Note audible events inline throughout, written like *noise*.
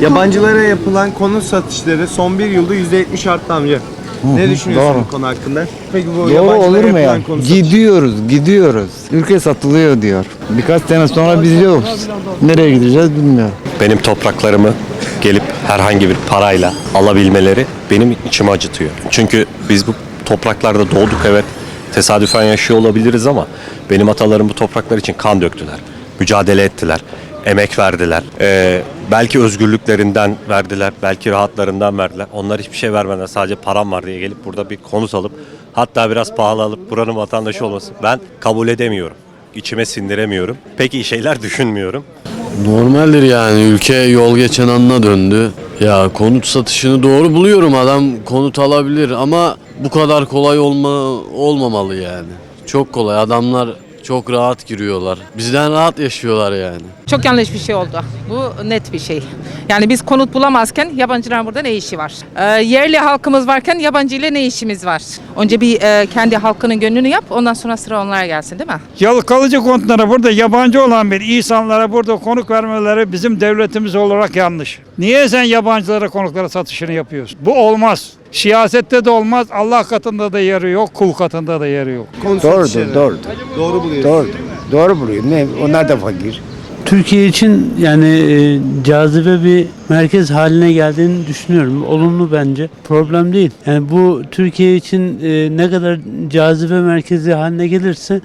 Yabancılara yapılan konut satışları son bir yılda %70 arttı amca. ne düşünüyorsun doğru. bu konu hakkında? Peki bu Doğru yabancılara olur mu yapılan ya? konut satışları- Gidiyoruz, gidiyoruz. Ülke satılıyor diyor. Birkaç sene sonra biz yokuz. Nereye gideceğiz bilmiyorum. benim topraklarımı gelip herhangi bir parayla alabilmeleri benim içimi acıtıyor. Çünkü biz bu topraklarda doğduk evet tesadüfen yaşıyor olabiliriz ama benim atalarım bu topraklar için kan döktüler. Mücadele ettiler. Emek verdiler. Ee, belki özgürlüklerinden verdiler. Belki rahatlarından verdiler. Onlar hiçbir şey vermeden sadece param var diye gelip burada bir konut alıp hatta biraz pahalı alıp buranın vatandaşı olması ben kabul edemiyorum. İçime sindiremiyorum. Pek iyi şeyler *laughs* düşünmüyorum. Normaldir yani ülke yol geçen anına döndü. Ya konut satışını doğru buluyorum adam konut alabilir ama bu kadar kolay olma olmamalı yani. Çok kolay adamlar çok rahat giriyorlar. Bizden rahat yaşıyorlar yani. Çok yanlış bir şey oldu. Bu net bir şey. Yani biz konut bulamazken yabancılar burada ne işi var? Ee, yerli halkımız varken yabancı ile ne işimiz var? Önce bir e, kendi halkının gönlünü yap ondan sonra sıra onlara gelsin değil mi? Yalı kalıcı konutlara burada yabancı olan bir insanlara burada konuk vermeleri bizim devletimiz olarak yanlış. Niye sen yabancılara konuklara satışını yapıyorsun? Bu olmaz. Siyasette de olmaz, Allah katında da yeri yok, kul katında da yeri yok. Doğrudur, doğrudur. Doğru buluyorsun. Doğru. Doğru buluyorum. Ne? Onlar da fakir. Türkiye için yani e, cazibe bir merkez haline geldiğini düşünüyorum. Olumlu bence. Problem değil. Yani bu Türkiye için e, ne kadar cazibe merkezi haline gelirse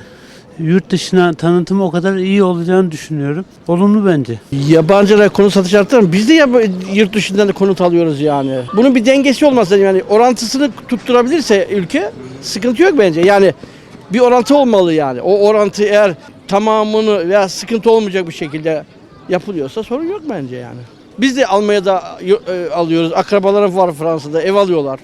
yurt dışına tanıtımı o kadar iyi olacağını düşünüyorum. Olumlu bence. Yabancılara konut satış arttırır. Biz de yab- yurt dışından da konut alıyoruz yani. Bunun bir dengesi olmasa yani orantısını tutturabilirse ülke sıkıntı yok bence. Yani bir orantı olmalı yani. O orantı eğer tamamını veya sıkıntı olmayacak bir şekilde yapılıyorsa sorun yok bence yani. Biz de Almanya'da e, alıyoruz. Akrabalarım var Fransa'da ev alıyorlar.